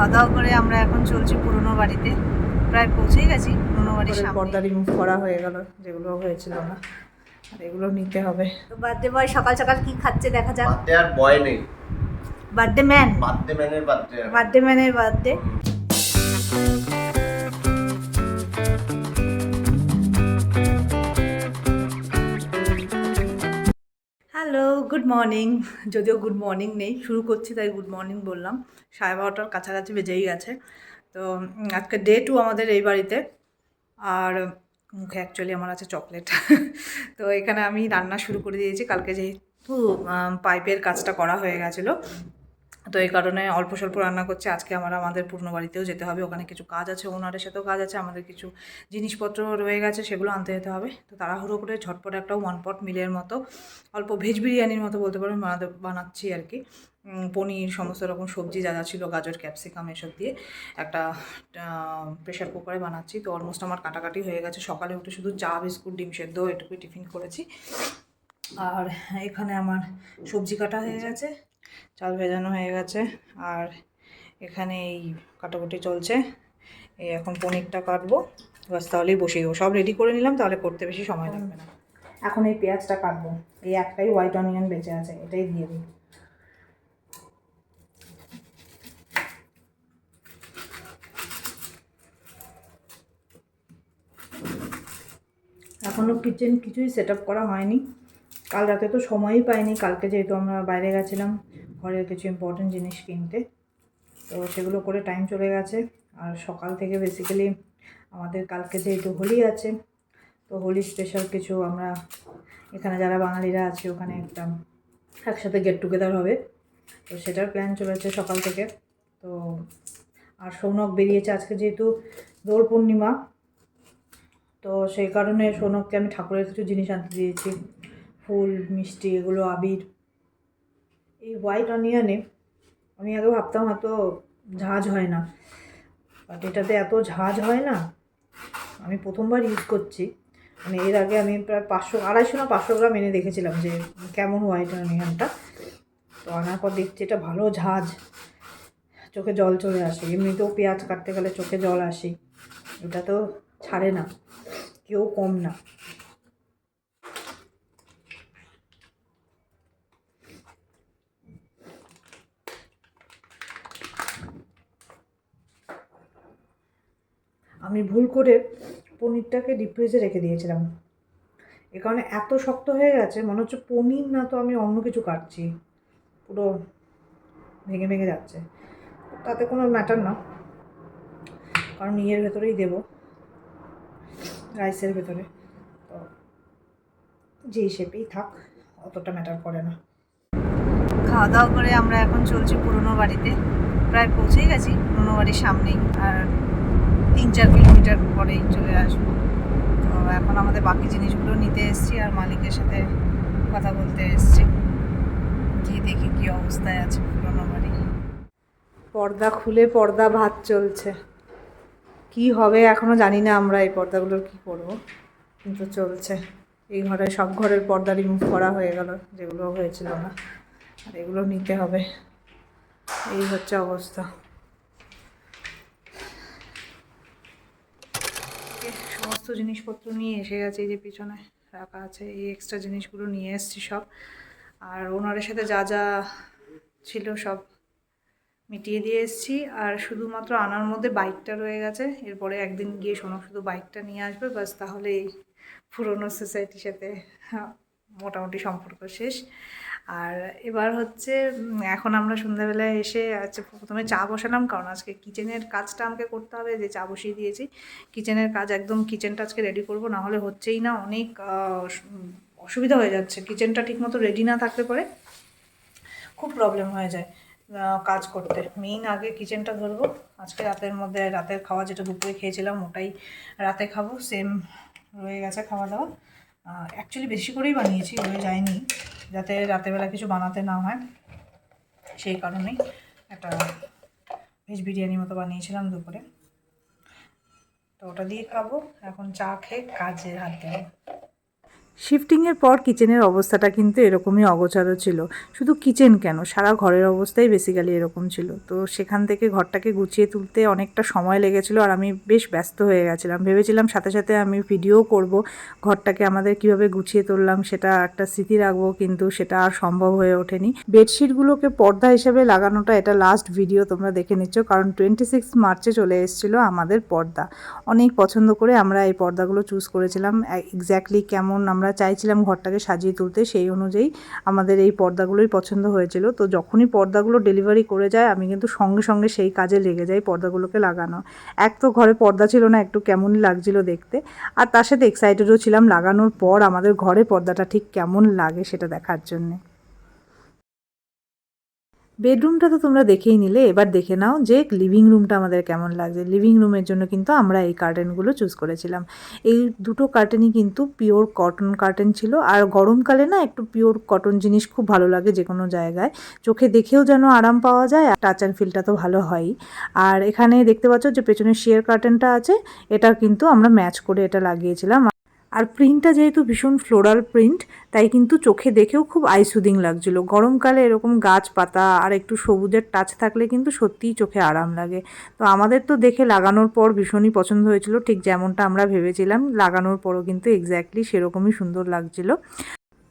খাওয়া দাওয়া করে আমরা এখন চলছি পুরনো বাড়িতে। প্রায় পৌঁছেই গেছি পুরনো বাড়ির সামনে পর্দা রিমুভ করা হয়ে গেল যেগুলো হয়েছিল না। আর এগুলো নিতে হবে। তো বার্থডে বয় সকাল সকাল কি খাচ্ছে দেখা যাক। বার্থডে আর বয় নেই। বার্থডে ম্যান বার্থডে ম্যানের বার্থডে বার্থডে ম্যানের বার্থডে হ্যালো গুড মর্নিং যদিও গুড মর্নিং নেই শুরু করছি তাই গুড মর্নিং বললাম। সাড়ে বারোটার কাছাকাছি বেজেই গেছে। তো আজকে ডে টু আমাদের এই বাড়িতে। আর, মুখে অ্যাকচুয়ালি আমার আছে চকলেট তো, এখানে আমি রান্না শুরু করে দিয়েছি। কালকে যেহেতু পাইপের কাজটা করা হয়ে গেছিল। তো, এই কারণে অল্প স্বল্প রান্না করছে। আজকে আমার, আমাদের পুরনো বাড়িতেও যেতে হবে। ওখানে কিছু কাজ আছে, ওনারের সাথেও কাজ আছে। আমাদের কিছু জিনিসপত্র রয়ে গেছে, সেগুলো আনতে যেতে হবে। তো, তাড়াহুড়ো করে ঝটপট একটা ওয়ান পট মিলের মতো, অল্প ভেজ বিরিয়ানির মতো বলতে বানাতে, বানাচ্ছি আর কি। পনির, সমস্ত রকম সবজি যা যা ছিল, গাজর, ক্যাপসিকাম এসব দিয়ে একটা প্রেশার কুকারে বানাচ্ছি। তো অলমোস্ট আমার কাটাকাটি হয়ে গেছে। সকালে উঠে শুধু চা, বিস্কুট, ডিম সেদ্ধ এটুকুই টিফিন করেছি। আর এখানে আমার সবজি কাটা হয়ে গেছে, চাল ভেজানো হয়ে গেছে। আর এখানে এই কাটাকুটি চলছে। এই এখন পনিরটা কাটবো। বাস তাহলেই বসিয়ে দেবো। সব রেডি করে নিলাম, তাহলে করতে বেশি সময় লাগবে না। এখন এই পেঁয়াজটা কাটবো। এই একটাই হোয়াইট অনিয়ন বেঁচে আছে, এটাই দিয়ে দিই। এখনও কিচেন কিছুই সেট আপ করা হয়নি। কাল রাতে তো সময়ই পাইনি, কালকে যেহেতু আমরা বাইরে গেছিলাম ঘরের কিছু ইম্পর্টেন্ট জিনিস কিনতে। তো সেগুলো করে টাইম চলে গেছে। আর সকাল থেকে বেসিক্যালি আমাদের কালকে যেহেতু হোলি আছে, তো হোলি স্পেশাল কিছু আমরা এখানে যারা বাঙালিরা আছে, ওখানে একটা একসাথে গেট টুগেদার হবে। তো সেটার প্ল্যান চলেছে সকাল থেকে। তো আর সৌনক বেরিয়েছে আজকে যেহেতু দোল পূর্ণিমা তো সেই কারণে সৌনককে আমি ঠাকুরের কিছু জিনিস আনতে দিয়েছি। ফুল, মিষ্টি, এগুলো, আবির। এই হোয়াইট অনিয়নে আমি আগে ভাবতাম হয়তো ঝাঁজ হয় না। বাট এটাতে এত ঝাঁজ হয় না, আমি প্রথমবার ইউজ করছি। মানে এর আগে আমি প্রায় পাঁচশো, আড়াইশো না পাঁচশো গ্রাম এনে দেখেছিলাম যে কেমন হোয়াইট অনিয়নটা তো আনার পর দেখছি এটা ভালো ঝাঁজ। চোখে জল চলে আসে। এমনিতেও পেঁয়াজ কাটতে গেলে চোখে জল আসে। এটা তো ছাড়ে না। কেউ কম না। আমি ভুল করে পনিরটাকে ডিপ ফ্রিজে রেখে দিয়েছিলাম। এ কারণে এত শক্ত হয়ে গেছে, মনে হচ্ছে পনির না তো আমি অন্য কিছু কাটছি। পুরো ভেঙে ভেঙে যাচ্ছে। তাতে কোনো ম্যাটার না। কারণ ইয়ের ভেতরেই দেবো। রাইসের ভেতরে। তো যেই শেপেই থাক অতটা ম্যাটার করে না। খাওয়া দাওয়া করে আমরা এখন চলছি পুরনো বাড়িতে। প্রায় পৌঁছেই গেছি পুরনো বাড়ির সামনেই আর তিন চার কিলোমিটার পরেই চলে আসব। তো এখন আমাদের বাকি জিনিসগুলো নিতে এসেছি আর মালিকের সাথে কথা বলতে এসেছি। গিয়ে দেখি কী অবস্থায় আছে পুরনো বাড়ি। পর্দা খুলে পর্দা ভাত চলছে। কি হবে এখনও জানি না আমরা এই পর্দাগুলোর কি করব। কিন্তু চলছে। এই ঘরে সব ঘরের পর্দা রিমুভ করা হয়ে গেল, যেগুলো হয়েছিল না। আর এগুলো নিতে হবে। এই হচ্ছে অবস্থা। সমস্ত জিনিসপত্র নিয়ে এসে গেছে, এই যে পিছনে রাখা আছে, এই এক্সট্রা জিনিসগুলো নিয়ে এসেছি সব। আর ওনারের সাথে যা যা ছিল সব মিটিয়ে দিয়ে এসেছি। আর শুধুমাত্র আনার মধ্যে বাইকটা রয়ে গেছে। এরপরে একদিন গিয়ে সোনক শুধু বাইকটা নিয়ে আসবে। বাস তাহলে এই পুরোনো সোসাইটির সাথে মোটামুটি সম্পর্ক শেষ। আর এবার হচ্ছে এখন আমরা সন্ধ্যাবেলায় এসে আজকে প্রথমে চা বসালাম। কারণ আজকে কিচেনের কাজটা আমাকে করতে হবে। যে চা বসিয়ে দিয়েছি কিচেনের কাজ একদম কিচেনটা আজকে রেডি করব। না হলে হচ্ছেই না, অনেক অসুবিধা হয়ে যাচ্ছে। কিচেনটা ঠিকমতো রেডি না থাকলে পরে খুব প্রবলেম হয়ে যায়। কাজ করতে। মেইন আগে কিচেনটা ধরবো। আজকে রাতের মধ্যে রাতের খাওয়া যেটা দুপুরে খেয়েছিলাম, ওটাই রাতে খাব। সেম রয়ে গেছে খাওয়া দাওয়া অ্যাকচুয়ালি বেশি করেই বানিয়েছি, রয়ে যায়নি, যাতে রাতেরবেলা কিছু বানাতে না হয়। সেই কারণেই একটা ভেজ বিরিয়ানি মতো বানিয়েছিলাম দুপুরে। তো ওটা দিয়ে খাব। এখন চা খেয়ে কাজে হাত দেবো। শিফটিংয়ের পর কিচেনের অবস্থাটা কিন্তু এরকমই অগোছালো ছিল। শুধু কিচেন কেন? সারা ঘরের অবস্থাই বেসিক্যালি এরকম ছিল। তো সেখান থেকে ঘরটাকে গুছিয়ে তুলতে অনেকটা সময় লেগেছিল আর আমি বেশ ব্যস্ত হয়ে গেছিলাম। ভেবেছিলাম সাথে সাথে আমি ভিডিও করব, ঘরটাকে আমাদের কীভাবে গুছিয়ে তুললাম সেটা একটা স্মৃতি রাখব, কিন্তু সেটা আর সম্ভব হয়ে ওঠেনি। বেডশিটগুলোকে পর্দা হিসেবে লাগানোটা এটা লাস্ট ভিডিও তোমরা দেখে নিচ্ছ, কারণ টোয়েন্টি সিক্স মার্চে চলে এসেছিল আমাদের পর্দা। অনেক পছন্দ করে আমরা এই পর্দাগুলো চুজ করেছিলাম। এক্স্যাক্টলি কেমন আমরা চাইছিলাম ঘরটাকে সাজিয়ে তুলতে, সেই অনুযায়ী আমাদের এই পর্দাগুলোই পছন্দ হয়েছিল। তো যখনই পর্দাগুলো ডেলিভারি করে যায়, আমি কিন্তু সঙ্গে সঙ্গে সেই কাজে লেগে যাই পর্দাগুলোকে লাগানো। এক তো ঘরে পর্দা ছিল না, একটু কেমন লাগছিল দেখতে। আর তার সাথে এক্সাইটেডও ছিলাম, লাগানোর পর আমাদের ঘরে পর্দাটা ঠিক কেমন লাগে সেটা দেখার জন্যে। বেডরুমটা তো তোমরা দেখেই নিলে। এবার দেখে নাও যে লিভিং রুমটা আমাদের কেমন লাগছে। লিভিং রুমের জন্য কিন্তু আমরা এই কার্টেনগুলো চুজ করেছিলাম। এই দুটো কার্টেনই কিন্তু পিওর কটন কার্টেন ছিল। আর গরমকালে না একটু পিওর কটন জিনিস খুব ভালো লাগে যে কোনো জায়গায়। চোখে দেখেও যেন আরাম পাওয়া যায় আর টাচ অ্যান্ড ফিলটা তো ভালো হয়ই আর এখানে দেখতে পাচ্ছ যে পেছনে শেয়ার কার্টেনটা আছে। এটা কিন্তু আমরা ম্যাচ করে এটা লাগিয়েছিলাম। আর প্রিন্টটা যেহেতু ভীষণ ফ্লোরাল প্রিন্ট তাই কিন্তু চোখে দেখেও খুব আইসুদিং লাগছিল। গরমকালে এরকম গাছপাতা আর একটু সবুজের টাচ থাকলে কিন্তু সত্যিই চোখে আরাম লাগে। তো আমাদের তো দেখে লাগানোর পর ভীষণই পছন্দ হয়েছিল, ঠিক যেমনটা আমরা ভেবেছিলাম, লাগানোর পরও কিন্তু এক্স্যাক্টলি সেরকমই সুন্দর লাগছিল।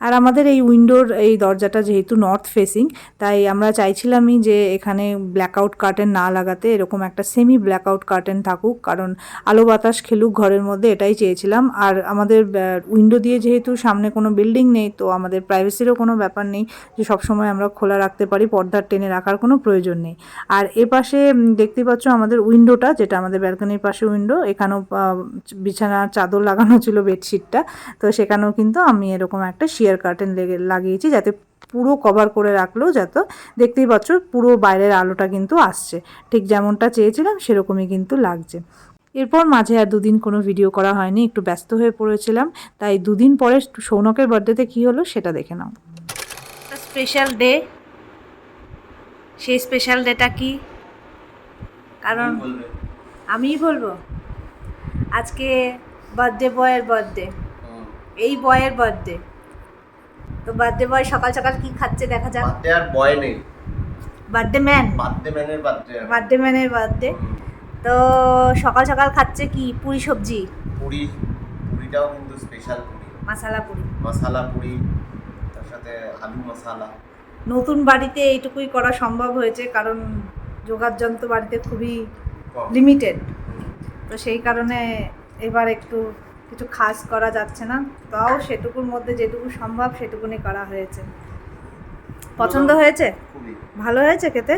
আর আমাদের এই উইন্ডোর এই দরজাটা যেহেতু নর্থ ফেসিং, তাই আমরা চাইছিলামই যে এখানে ব্ল্যাকআউট কার্টেন না লাগাতে এরকম একটা সেমি ব্ল্যাকআউট কার্টেন থাকুক, কারণ আলো বাতাস খেলুক ঘরের মধ্যে এটাই চেয়েছিলাম। আর আমাদের উইন্ডো দিয়ে যেহেতু সামনে কোনো বিল্ডিং নেই, তো আমাদের প্রাইভেসিরও কোনো ব্যাপার নেই যে সবসময় আমরা খোলা রাখতে পারি, পর্দার টেনে রাখার কোনো প্রয়োজন নেই। আর এ পাশে দেখতে পাচ্ছ আমাদের উইন্ডোটা, যেটা আমাদের ব্যালকনির পাশে উইন্ডো, এখানেও বিছানার চাদর লাগানো ছিল বেডশিটটা, তো সেখানেও কিন্তু আমি এরকম একটা শিয়ার কার্টেন লেগে লাগিয়েছি যাতে পুরো কভার করে রাখলেও যাতে দেখতেই পাচ্ছ পুরো বাইরের আলোটা কিন্তু আসছে। ঠিক যেমনটা চেয়েছিলাম সেরকমই কিন্তু লাগছে। এরপর মাঝে আর দুদিন কোনো ভিডিও করা হয়নি একটু ব্যস্ত হয়ে পড়েছিলাম তাই দুদিন পরে সৌনকের বার্থডেতে কী হলো সেটা দেখে নাও। স্পেশাল ডে সেই স্পেশাল ডেটা কি? কারণ আমিই বলব। আজকে বার্থডে বয়ের বার্থডে এই বয়ের বার্থডে তো বার্থডে বয় সকাল সকাল কি খাচ্ছে দেখা যাক। বার্থডে আর বয় নেই। বার্থডে ম্যান বার্থডে ম্যানের বার্থডে বার্থডে ম্যানের বার্থডে তো সকাল সকাল খাচ্ছে কি? পুরি সবজি? পুরি পুরিটাও কিন্তু স্পেশাল পুরি। মশালা পুরি। মশালা পুরি তার সাথে আলু মশালা। নতুন বাড়িতে এইটুকুই করা সম্ভব হয়েছে কারণ যোগার যন্ত্র বাড়িতে খুবই লিমিটেড তো সেই কারণে এবার একটু কিছু খাস করা যাচ্ছে না। তাও সেটুকুর মধ্যে যেটুকু সম্ভব সেটুকুনি করা হয়েছে। পছন্দ হয়েছে? ভালো হয়েছে খেতে?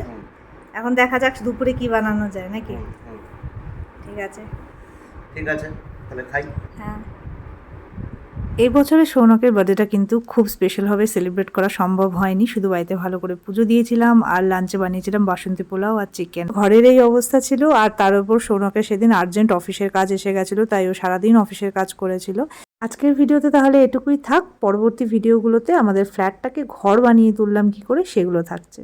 এখন দেখা যাক দুপুরে কি বানানো যায় নাকি। ঠিক আছে। ঠিক আছে তাহলে খাই। হ্যাঁ। এই বছরের সৌনকের বার্থডেটা কিন্তু খুব স্পেশালভাবে সেলিব্রেট করা সম্ভব হয়নি। শুধু বাড়িতে ভালো করে পুজো দিয়েছিলাম আর লাঞ্চে বানিয়েছিলাম বাসন্তী পোলাও আর চিকেন ঘরের এই অবস্থা ছিল আর তার উপর সৌনকের সেদিন আর্জেন্ট অফিসের কাজ এসে গেছিল, তাই ও সারাদিন অফিসের কাজ করেছিল। আজকের ভিডিওতে তাহলে এটুকুই থাক। পরবর্তী ভিডিওগুলোতে আমাদের ফ্ল্যাটটাকে ঘর বানিয়ে তুললাম কি করে সেগুলো থাকছে।